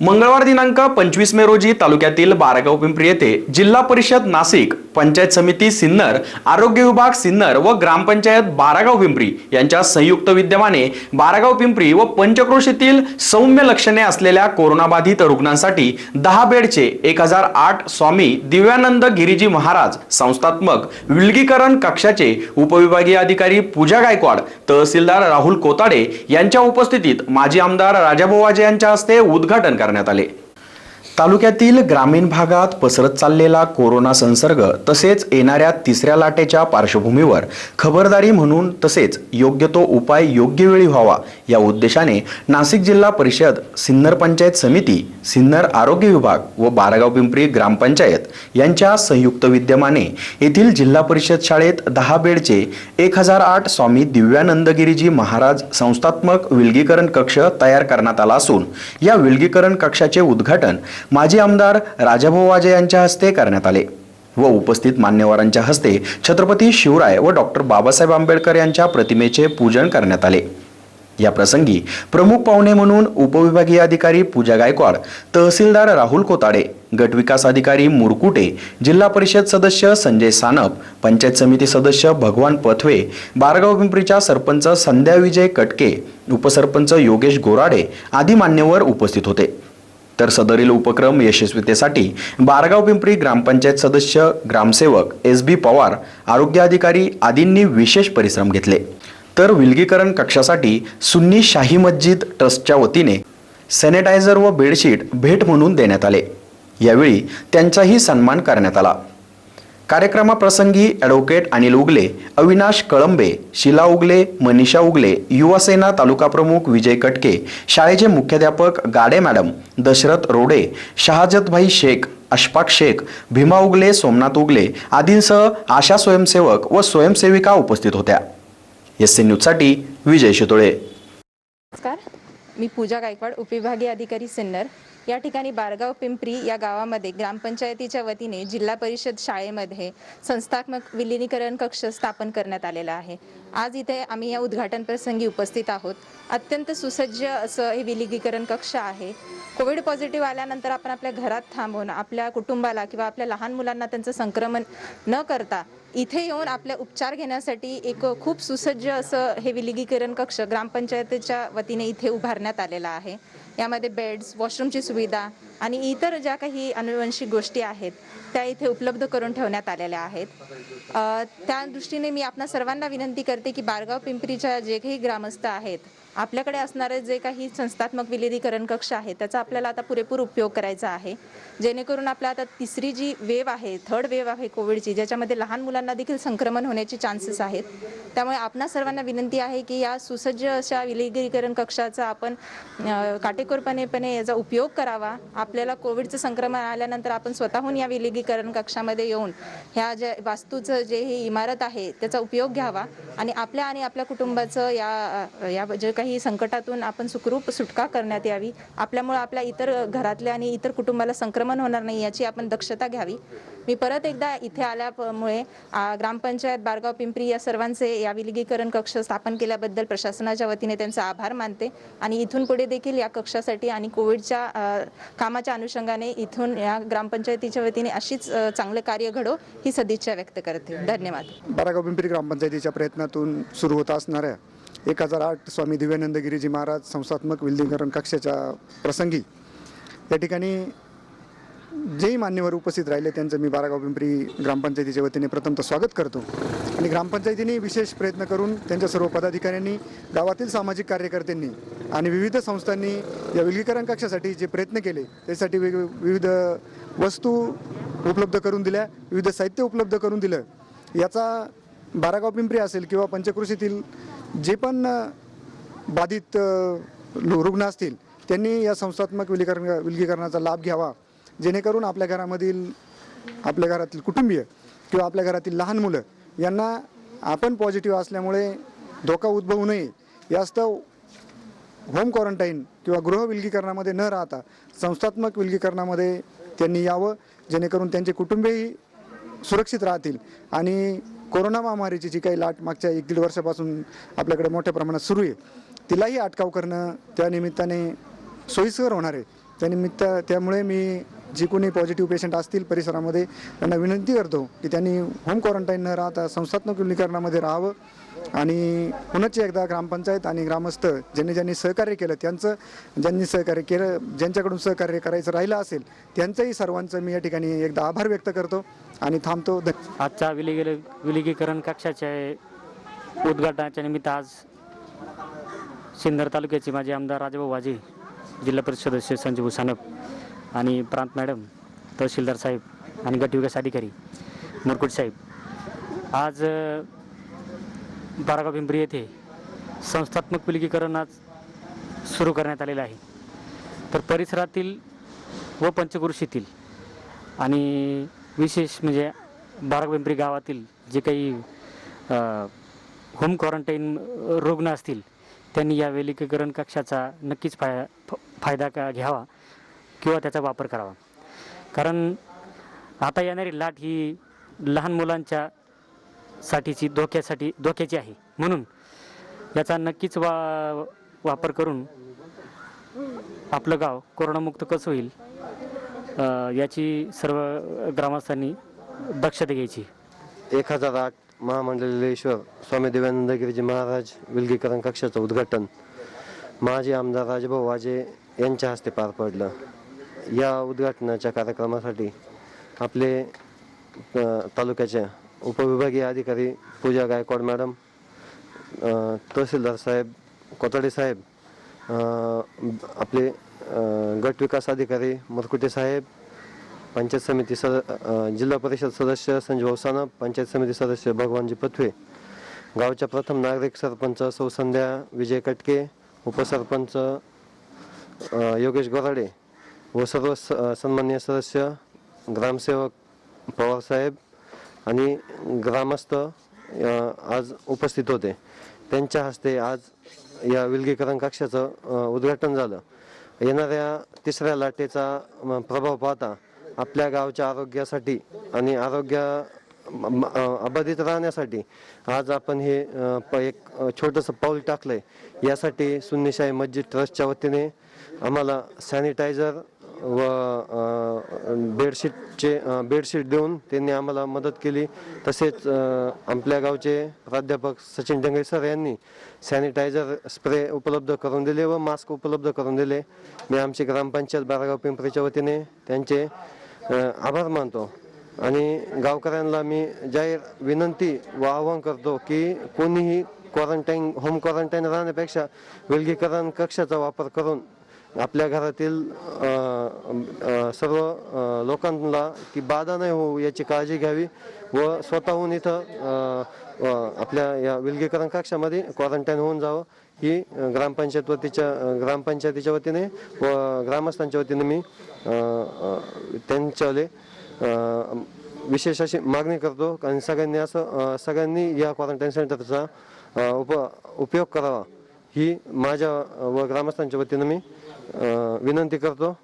मंगळवार दिनांक पंचवीस मे रोजी तालुक्यातील बारागाव पिंपरी येथे जिल्हा परिषद नाशिक पंचायत समिती सिन्नर आरोग्य विभाग सिन्नर व ग्रामपंचायत बारागाव पिंपरी यांच्या संयुक्त विद्यमाने बारागाव पिंपरी व पंचक्रोशीतील सौम्य लक्षणे असलेल्या कोरोनाबाधित रुग्णांसाठी दहा बेडचे एक हजार आठ स्वामी दिव्यानंद गिरीजी महाराज संस्थात्मक विलगीकरण कक्षाचे उपविभागीय अधिकारी पूजा गायकवाड तहसीलदार राहुल कोताडे यांच्या उपस्थितीत माजी आमदार राजाभववाजे यांच्या हस्ते उद्घाटन करण्यात आले. तालुक्यातील ग्रामीण भागात पसरत चाललेला कोरोना संसर्ग तसेच येणाऱ्या तिसऱ्या लाटेच्या पार्श्वभूमीवर खबरदारी म्हणून तसेच योग्य तो उपाय योग्य वेळी व्हावा या उद्देशाने नाशिक जिल्हा परिषद सिन्नर पंचायत समिती सिन्नर आरोग्य विभाग व बारागाव पिंपरी ग्रामपंचायत यांच्या संयुक्त विद्यमाने येथील जिल्हा परिषद शाळेत दहा बेडचे एक हजार आठ स्वामी दिव्यानंदगिरीजी महाराज संस्थात्मक विलगीकरण कक्ष तयार करण्यात आला असून या विलगीकरण कक्षाचे उद्घाटन माजी आमदार राजाभाऊ वाजे यांच्या हस्ते करण्यात आले व उपस्थित मान्यवरांच्या हस्ते छत्रपती शिवराय व डॉक्टर बाबासाहेब आंबेडकर यांच्या प्रतिमेचे पूजन करण्यात आले. या प्रसंगी प्रमुख पाहुणे म्हणून उपविभागीय अधिकारी पूजा गायकवाड तहसीलदार राहुल कोताडे गटविकास अधिकारी मुरकुटे जिल्हा परिषद सदस्य संजय सानप पंचायत समिती सदस्य भगवान पथवे बारगाव पिंपरीच्या सरपंच संध्या विजय कटके उपसरपंच योगेश गोराडे आदी मान्यवर उपस्थित होते. तर सदरील उपक्रम यशस्वीतेसाठी बारगाव पिंपरी ग्रामपंचायत सदस्य ग्रामसेवक एस बी पवार आरोग्य अधिकारी आदींनी विशेष परिश्रम घेतले. तर विलगीकरण कक्षासाठी सुन्नी शाही मस्जिद ट्रस्टच्या वतीने सॅनिटायझर व बेडशीट भेट म्हणून देण्यात आले. यावेळी त्यांचाही सन्मान करण्यात आला. कार्यक्रमाप्रसंगी ॲडव्होकेट अनिल उगले अविनाश कळंबे शिला उगले मनीषा उगले युवासेना तालुका प्रमुख विजय कटके शाळेचे मुख्याध्यापक गाडे मॅडम दशरथ रोडे शहाजतभाई शेख अशफाक शेख भीमा उगले सोमनाथ उगले आदींसह आशा स्वयंसेवक व स्वयंसेविका उपस्थित होत्या. एस सी न्यूजसाठी विजय शितोळे. नमस्कार. मी पूजा गायकवाड उपविभागीय अधिकारी सिन्नर. या ठिकाणी बारगाव पिंपरी या गावामध्ये ग्रामपंचायतीच्या वतीने जिल्हा परिषद शाळेमध्ये संस्थात्मक विलिनीकरण कक्ष स्थापन करण्यात आलेला आहे. आज इथे आम्ही या उद्घाटन प्रसंगी उपस्थित आहोत. अत्यंत सुसज्ज असं हे विलिनीकरण कक्ष आहे. कोविड पॉझिटिव्ह आल्यानंतर आपण आपल्या घरात थांबून आपल्या कुटुंबाला किंवा आपल्या लहान मुलांना त्यांचं संक्रमण न करता इथे येऊन आपले उपचार घेण्यासाठी एक खूप सुसज्ज असं हे विलगीकरण कक्ष ग्रामपंचायतीच्या वतीने इथे उभारण्यात आलेला आहे. यामध्ये बेड्स वॉशरूमची सुविधा आणि इतर ज्या काही अनुवंशिक गोष्टी आहेत त्या इथे उपलब्ध करून ठेवण्यात आलेल्या आहेत. त्या दृष्टीने मी आपणा सर्वांना विनंती करते की बारगाव पिंपरीच्या जे काही ग्रामस्थ आहेत आपल्याकडे असणारे जे काही संस्थात्मक विलिनीकरण कक्ष आहे त्याचा आपल्याला आता पुरेपूर उपयोग करायचा आहे. जेणेकरून आपल्या आता तिसरी जी वेव आहे थर्ड वेव आहे कोविडची ज्याच्यामध्ये लहान मुलांना देखील संक्रमण होण्याचे चान्सेस आहेत. त्यामुळे आपणा सर्वांना विनंती आहे की या सुसज्ज अशा विलगीकरण कक्षाचा आपण काटेकोरपणेपणे याचा उपयोग करावा. आपल्याला कोविडचं संक्रमण आल्यानंतर आपण स्वतःहून या विलगीकरण कक्षामध्ये येऊन ह्या ज्या वास्तूचं जे ही इमारत आहे त्याचा उपयोग घ्यावा आणि आपल्या आणि आपल्या कुटुंबाचं या या जे काही संकटातून आपण सुखरूप सुटका करण्यात यावी. आपल्यामुळं आपल्या इतर घरातल्या आणि इतर कुटुंबाला संक्रमण होणार नाही याची आपण दक्षता घ्यावी. मी परत एकदा इथे आल्यामुळे ग्रामपंचायत बारगाव पिंपरी या सर्वांचे या विलगीकरण कक्ष स्थापन केल्याबद्दल प्रशासनाच्या वतीने त्यांचा आभार मानते आणि इथून पुढे देखील या कक्षासाठी आणि कोविडच्या काम कामाच्या अनुषंगाने इथून या ग्रामपंचायतीच्या वतीने अशीच चांगले चांगलं कार्य घडो ही सदिच्छा व्यक्त करते. धन्यवाद. बारागाव पिंपरी ग्रामपंचायतीच्या प्रयत्नातून सुरू होत असणाऱ्या एक हजार आठ स्वामी दिव्यानंद गिरीजी महाराज संस्थात्मक विलदीकरण कक्षाच्या प्रसंगी या ठिकाणी जेही मान्यवर उपस्थित राहिले त्यांचं मी बारागाव पिंपरी ग्रामपंचायतीच्या वतीने प्रथमतः स्वागत करतो. आणि ग्रामपंचायतीने विशेष प्रयत्न करून त्यांच्या सर्व पदाधिकाऱ्यांनी गावातील सामाजिक कार्यकर्त्यांनी आणि विविध संस्थांनी या विलगीकरण कक्षासाठी जे प्रयत्न केले त्यासाठी वेग विविध वस्तू उपलब्ध करून दिल्या विविध साहित्य उपलब्ध करून दिलं. याचा बारागाव पिंपरी असेल किंवा पंचकृषीतील जे पण बाधित रुग्ण असतील त्यांनी या संस्थात्मक विलगीकरण विलगीकरणाचा लाभ घ्यावा. जेणेकरून आपल्या घरामधील आपल्या घरातील कुटुंबीय किंवा आपल्या घरातील लहान मुलं यांना आपण पॉझिटिव्ह असल्यामुळे धोका उद्भवू नये. यास्तव होम क्वारंटाईन किंवा गृह विलगीकरणामध्ये न राहता संस्थात्मक विलगीकरणामध्ये त्यांनी यावं जेणेकरून त्यांचे कुटुंबीयही सुरक्षित राहतील. आणि कोरोना महामारीची जी काही लाट मागच्या एक दीड वर्षापासून आपल्याकडे मोठ्या प्रमाणात सुरू आहे तिलाही अटकाव करणं त्या निमित्ताने सोयीस्कर होणार आहे. त्यानिमित्त त्यामुळे मी जे कोणी पॉझिटिव्ह पेशंट असतील परिसरामध्ये त्यांना विनंती करतो की त्यांनी होम क्वारंटाईन न राहता संस्थात्मक विलगीकरणामध्ये राहावं. आणि पुनश्च एकदा ग्रामपंचायत आणि ग्रामस्थ ज्यांनी ज्यांनी सहकार्य केलं त्यांचं ज्यांनी सहकार्य केलं ज्यांच्याकडून सहकार्य करायचं राहिलं असेल त्यांचंही सर्वांचं मी या ठिकाणी एकदा आभार व्यक्त करतो आणि थांबतो. आजचा आजच्या विलगीकरण कक्षाच्या उद्घाटनाच्या निमित्त आज सिन्नर तालुक्याचे माजी आमदार राजभाऊ वाजे जिल्हा परिषद सदस्य संजीव सानप आणि प्रांत मॅडम तहसीलदार साहेब आणि गटविकास अधिकारी मुरकुट साहेब. आज बारागाव पिंपरी येथे संस्थात्मक विलगीकरण आज सुरू करण्यात आलेलं आहे. तर परिसरातील व पंचकृषीतील आणि विशेष म्हणजे बारापिंपरी गावातील जे काही होम क्वारंटाईन रुग्ण असतील त्यांनी या विलगीकरण कक्षाचा नक्कीच फाय फ- फायदा का घ्यावा किंवा त्याचा वापर करावा. कारण आता येणारी लाट ही लहान मुलांच्या साठीची धोक्यासाठी धोक्याची आहे. म्हणून याचा नक्कीच वा वापर करून आपलं गाव कोरोनामुक्त कसं होईल याची सर्व ग्रामस्थांनी दक्षता घ्यायची. एक हजार आठ महामंडलेश्वर स्वामी देवानंद गिरीजी महाराज विलगीकरण कक्षाचं उद्घाटन. माजी आमदार राजभाऊ वाजे यांच्या हस्ते पार पडलं. या उद्घाटनाच्या कार्यक्रमासाठी आपले तालुक्याच्या उपविभागीय अधिकारी पूजा गायकवाड मॅडम तहसीलदार साहेब कोताडे साहेब आपले गट विकास अधिकारी मरकुटे साहेब पंचायत समिती सद जिल्हा परिषद सदस्य संजय सानप पंचायत समिती सदस्य भगवानजी पथवे गावच्या प्रथम नागरिक सरपंच सौ संध्या विजय कटके उपसरपंच योगेश गोराडे व सर्व स सन्मान्य सदस्य ग्रामसेवक पवारसाहेब आणि ग्रामस्थ आज उपस्थित होते. त्यांच्या हस्ते आज या विलगीकरण कक्षाचं उद्घाटन झालं. येणाऱ्या तिसऱ्या लाटेचा प्रभाव पाहता आपल्या गावच्या आरोग्यासाठी आणि आरोग्य अबाधित राहण्यासाठी आज आपण हे प- एक छोटंसं पाऊल टाकलंय. यासाठी सुन्नीशाही मस्जिद ट्रस्टच्या वतीने आम्हाला सॅनिटायझर व बेडशीटचे बेडशीट देऊन त्यांनी आम्हाला मदत केली. तसेच आपल्या गावचे प्राध्यापक सचिन डंगे सर यांनी सॅनिटायझर स्प्रे उपलब्ध करून दिले व मास्क उपलब्ध करून दिले. मी आमची ग्रामपंचायत बारागाव पिंपरीच्या वतीने त्यांचे आभार मानतो. आणि गावकऱ्यांना मी जाहीर विनंती व आवाहन करतो की कोणीही क्वारंटाईन होम क्वारंटाईन राहण्यापेक्षा विलगीकरण कक्षाचा वापर करून आपल्या घरातील सर्व लोकांना ती बाधा नाही होऊ याची काळजी घ्यावी व स्वतःहून इथं आपल्या या विलगीकरण कक्षामध्ये क्वारंटाईन होऊन जावं. ही ग्रामपंचायत वतीच्या ग्रामपंचायतीच्या वतीने व ग्रामस्थांच्या वतीने मी अ, त्यांच्याले विशेष अशी मागणी करतो आणि सगळ्यांनी असं सगळ्यांनी या क्वारंटाईन सेंटरचा उप उपयोग करावा. ही माझ्या व ग्रामस्थांच्या वतीनं मी विनंती करतो.